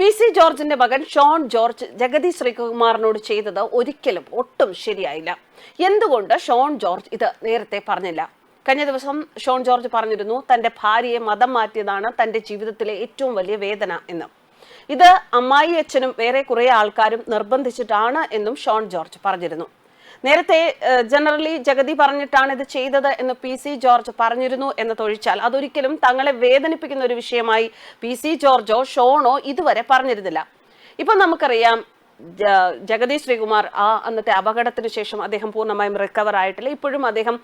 P C ജോർജിന്റെ മകൻ ഷോൺ ജോർജ് ജഗതി ശ്രീകുമാറിനോട് ചെയ്തത് ഒരിക്കലും ഒട്ടും ശരിയായില്ല. എന്തുകൊണ്ട് ഷോൺ ജോർജ് ഇത് നേരത്തെ പറഞ്ഞില്ല? കഴിഞ്ഞ ദിവസം ഷോൺ ജോർജ് പറഞ്ഞിരുന്നു തന്റെ ഭാര്യയെ മതം മാറ്റിയതാണ് തന്റെ ജീവിതത്തിലെ ഏറ്റവും വലിയ വേദന എന്ന്. ഇത് അമ്മായി അച്ഛനും വേറെ കുറെ ആൾക്കാരും നിർബന്ധിച്ചിട്ടാണ് എന്നും ഷോൺ ജോർജ് പറഞ്ഞിരുന്നു. നേരത്തെ ജനറലി ജഗതി പറഞ്ഞിട്ടാണ് ഇത് ചെയ്തത് എന്ന് പി സി ജോർജ് പറഞ്ഞിരുന്നു എന്ന് തൊഴിച്ചാൽ. അതൊരിക്കലും തങ്ങളെ വേദനിപ്പിക്കുന്ന ഒരു വിഷയമായി പി സി ജോർജോ ഷോണോ ഇതുവരെ പറഞ്ഞിരുന്നില്ല. ഇപ്പൊ നമുക്കറിയാം ജഗതി ശ്രീകുമാർ ആ അന്നത്തെ അപകടത്തിന് ശേഷം അദ്ദേഹം പൂർണമായും റിക്കവർ ആയിട്ടില്ല. ഇപ്പോഴും അദ്ദേഹം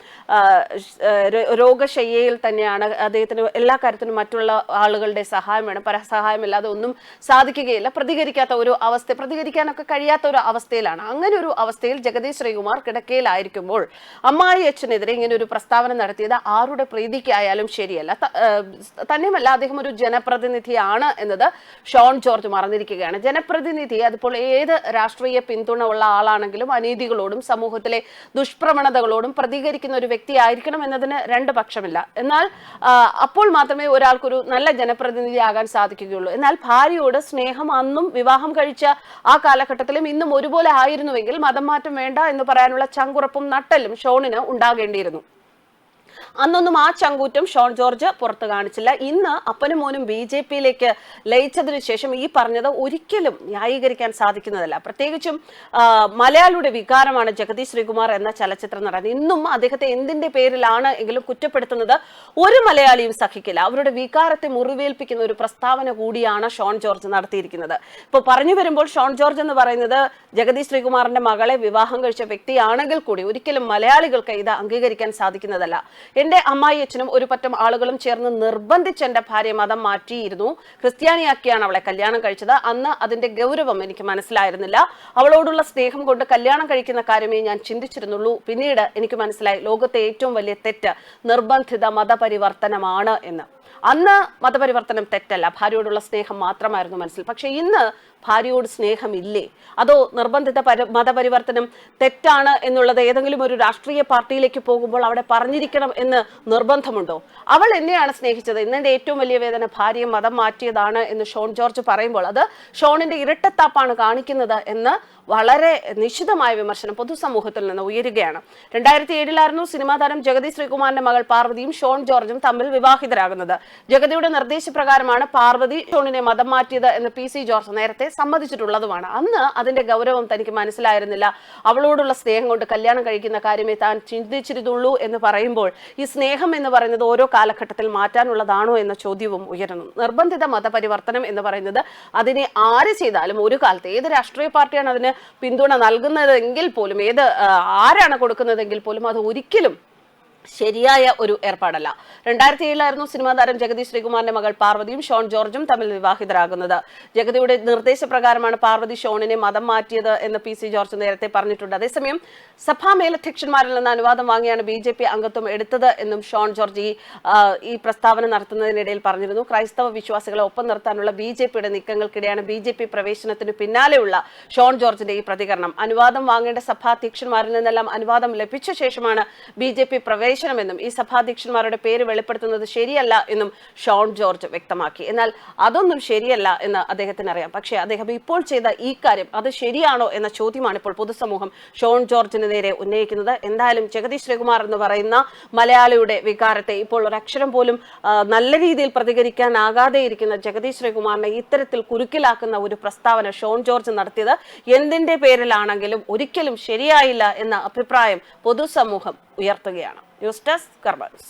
രോഗശയ്യയിൽ തന്നെയാണ്. അദ്ദേഹത്തിന് എല്ലാ കാര്യത്തിനും മറ്റുള്ള ആളുകളുടെ സഹായം വേണം പരസഹായമില്ലാതെ ഒന്നും സാധിക്കുകയില്ല. പ്രതികരിക്കാത്ത ഒരു അവസ്ഥ പ്രതികരിക്കാനൊക്കെ കഴിയാത്ത ഒരു അവസ്ഥയിലാണ്. അങ്ങനെ ഒരു അവസ്ഥയിൽ ജഗതി ശ്രീകുമാർ കിടക്കയിലായിരിക്കുമ്പോൾ അമ്മായി അച്ഛനെതിരെ ഇങ്ങനെ ഒരു പ്രസ്താവന നടത്തിയത് ആരുടെ പ്രീതിക്കായാലും ശരിയല്ല. തന്നെയുമല്ല അദ്ദേഹം ഒരു ജനപ്രതിനിധിയാണ് എന്നത് ഷോൺ ജോർജ് മറന്നിരിക്കുകയാണ്. ജനപ്രതിനിധി അതിപ്പോൾ ഏത് രാഷ്ട്രീയ പിന്തുണ ഉള്ള ആളാണെങ്കിലും അനീതികളോടും സമൂഹത്തിലെ ദുഷ്പ്രവണതകളോടും പ്രതികരിക്കുന്ന ഒരു വ്യക്തി ആയിരിക്കണം എന്നതിന് രണ്ട് പക്ഷമില്ല. എന്നാൽ അപ്പോൾ മാത്രമേ ഒരാൾക്കൊരു നല്ല ജനപ്രതിനിധി ആകാൻ സാധിക്കുകയുള്ളൂ. എന്നാൽ ഭാര്യയോട് സ്നേഹം അന്നും വിവാഹം കഴിച്ച ആ കാലഘട്ടത്തിലും ഇന്നും ഒരുപോലെ ആയിരുന്നുവെങ്കിൽ മതം മാറ്റം വേണ്ട എന്ന് പറയാനുള്ള ചങ്കുറപ്പും നട്ടലും ഷോണിന് ഉണ്ടാകേണ്ടിയിരുന്നു. അന്നൊന്നും ആ ചങ്കൂറ്റം ഷോൺ ജോർജ് പുറത്തു കാണിച്ചില്ല. ഇന്ന് അപ്പനും മോനും ബി ജെ പിയിലേക്ക് ലയിച്ചതിന് ശേഷം ഈ പറഞ്ഞത് ഒരിക്കലും ന്യായീകരിക്കാൻ സാധിക്കുന്നതല്ല. പ്രത്യേകിച്ചും മലയാളിയുടെ വികാരമാണ് ജഗതി ശ്രീകുമാർ എന്ന ചലച്ചിത്ര നടൻ ഇന്നും അദ്ദേഹത്തെ എന്തിന്റെ പേരിലാണ് എങ്കിലും കുറ്റപ്പെടുത്തുന്നത് ഒരു മലയാളിയും സഹിക്കില്ല. അവരുടെ വികാരത്തെ മുറിവേൽപ്പിക്കുന്ന ഒരു പ്രസ്താവന കൂടിയാണ് ഷോൺ ജോർജ് നടത്തിയിരിക്കുന്നത്. ഇപ്പോൾ പറഞ്ഞു വരുമ്പോൾ ഷോൺ ജോർജ് എന്ന് പറയുന്നത് ജഗതി ശ്രീകുമാറിന്റെ മകളെ വിവാഹം കഴിച്ച വ്യക്തിയാണെങ്കിൽ കൂടി ഒരിക്കലും മലയാളികൾക്ക് ഇത് അംഗീകരിക്കാൻ സാധിക്കുന്നതല്ല. എന്റെ അമ്മായി അച്ഛനും ഒരു പറ്റം ആളുകളും ചേർന്ന് നിർബന്ധിച്ച് എന്റെ ഭാര്യ മതം മാറ്റിയിരുന്നു. ക്രിസ്ത്യാനിയാക്കിയാണ് അവളെ കല്യാണം കഴിച്ചത്. അന്ന് അതിന്റെ ഗൗരവം എനിക്ക് മനസ്സിലായിരുന്നില്ല. അവളോടുള്ള സ്നേഹം കൊണ്ട് കല്യാണം കഴിക്കുന്ന കാര്യമേ ഞാൻ ചിന്തിച്ചിരുന്നുള്ളൂ. പിന്നീട് എനിക്ക് മനസ്സിലായി ലോകത്തെ ഏറ്റവും വലിയ തെറ്റ് നിർബന്ധിത മതപരിവർത്തനമാണ് എന്ന്. അന്ന് മതപരിവർത്തനം തെറ്റല്ല. ഭാര്യയോടുള്ള സ്നേഹം മാത്രമായിരുന്നു മനസ്സിൽ. പക്ഷെ ഇന്ന് ഭാര്യയോട് സ്നേഹമില്ലേ? അതോ നിർബന്ധിത പരി മതപരിവർത്തനം തെറ്റാണ് എന്നുള്ളത് ഏതെങ്കിലും ഒരു രാഷ്ട്രീയ പാർട്ടിയിലേക്ക് പോകുമ്പോൾ അവിടെ പറഞ്ഞിരിക്കണം എന്ന് നിർബന്ധമുണ്ടോ? അവൾ എന്നെയാണ് സ്നേഹിച്ചത്. ഇന്നെന്റെ ഏറ്റവും വലിയ വേദന ഭാര്യ മതം മാറ്റിയതാണ് എന്ന് ഷോൺ ജോർജ് പറയുമ്പോൾ അത് ഷോണിന്റെ ഇരട്ടത്താപ്പാണ് കാണിക്കുന്നത് എന്ന് വളരെ നിശിതമായ വിമർശനം പൊതുസമൂഹത്തിൽ നിന്ന് ഉയരുകയാണ്. രണ്ടായിരത്തി ഏഴിലായിരുന്നു സിനിമാ താരം ജഗതി ശ്രീകുമാറിന്റെ മകൾ പാർവതിയും ഷോൺ ജോർജും തമ്മിൽ വിവാഹിതരാകുന്നത്. ജഗതിയുടെ നിർദ്ദേശപ്രകാരമാണ് പാർവതി ഷോണിനെ മതം മാറ്റിയത് എന്ന് പി സി ജോർജ് നേരത്തെ സമ്മതിച്ചിട്ടുള്ളതുമാണ്. അന്ന് അതിന്റെ ഗൗരവം തനിക്ക് മനസ്സിലായിരുന്നില്ല. അവളോടുള്ള സ്നേഹം കൊണ്ട് കല്യാണം കഴിക്കുന്ന കാര്യമേ താൻ ചിന്തിച്ചിരുന്നുള്ളൂ എന്ന് പറയുമ്പോൾ ഈ സ്നേഹം എന്ന് പറയുന്നത് ഓരോ കാലഘട്ടത്തിൽ മാറ്റാനുള്ളതാണോ എന്ന ചോദ്യവും ഉയരുന്നു. നിർബന്ധിത മതപരിവർത്തനം എന്ന് പറയുന്നത് അതിനെ ആര് ചെയ്താലും ഒരു കാലത്ത് ഏത് രാഷ്ട്രീയ പാർട്ടിയാണ് അതിന് പിന്തുണ നൽകുന്നതെങ്കിൽ പോലും ഏത് ആരാണ് കൊടുക്കുന്നതെങ്കിൽ പോലും അത് ഒരിക്കലും ശരിയായ ഒരു ഏർപ്പാടല്ല. രണ്ടായിരത്തി ഏഴിലായിരുന്നു സിനിമാ താരം ജഗതി ശ്രീകുമാറിന്റെ മകൾ പാർവതിയും ഷോൺ ജോർജും തമ്മിൽ വിവാഹിതരാകുന്നത്. ജഗതിയുടെ നിർദ്ദേശപ്രകാരമാണ് പാർവതി ഷോണിനെ മതം മാറ്റിയത് എന്ന് പി സി ജോർജ് നേരത്തെ പറഞ്ഞിട്ടുണ്ട്. അതേസമയം സഭാ മേലധ്യക്ഷന്മാരിൽ നിന്ന് അനുവാദം വാങ്ങിയാണ് ബി ജെ പി അംഗത്വം എടുത്തത് എന്നും ഷോൺ ജോർജ് ഈ ഈ പ്രസ്താവന നടത്തുന്നതിനിടയിൽ പറഞ്ഞിരുന്നു. ക്രൈസ്തവ വിശ്വാസികളെ ഒപ്പം നിർത്താനുള്ള ബി ജെ പിയുടെ നീക്കങ്ങൾക്കിടെയാണ് ബി ജെ പി പ്രവേശനത്തിന് പിന്നാലെയുള്ള ഷോൺ ജോർജിന്റെ ഈ പ്രതികരണം. അനുവാദം വാങ്ങേണ്ട സഭാധ്യക്ഷന്മാരിൽ നിന്നെല്ലാം അനുവാദം ലഭിച്ച ശേഷമാണ് ബി ജെ പി പ്രവേശനമെന്നും ഈ സഭാധ്യക്ഷന്മാരുടെ പേര് വെളിപ്പെടുത്തുന്നത് ശരിയല്ല എന്നും ഷോൺ ജോർജ് വ്യക്തമാക്കി. എന്നാൽ അതൊന്നും ശരിയല്ല എന്ന് അദ്ദേഹത്തിന് അറിയാം പക്ഷേ അദ്ദേഹം ഇപ്പോൾ ചെയ്ത ഈ കാര്യം അത് ശരിയാണോ എന്ന ചോദ്യമാണ് ഇപ്പോൾ പൊതുസമൂഹം ഷോൺ ജോർജിന് നേരെ ഉന്നയിക്കുന്നത്. എന്തായാലും ജഗദീഷ് ശ്രീകുമാർ എന്ന് പറയുന്ന മലയാളിയുടെ വികാരത്തെ ഇപ്പോൾ ഒരക്ഷരം പോലും നല്ല രീതിയിൽ പ്രതികരിക്കാനാകാതെ ഇരിക്കുന്ന ജഗദീഷ് ശ്രീകുമാറിനെ ഇത്തരത്തിൽ കുരുക്കിലാക്കുന്ന ഒരു പ്രസ്താവന ഷോൺ ജോർജ് നടത്തിയത് എന്തിന്റെ പേരിലാണെങ്കിലും ഒരിക്കലും ശരിയായില്ല എന്ന അഭിപ്രായം പൊതുസമൂഹം ഉയർത്തുകയാണ്. News desk കർബൻസ്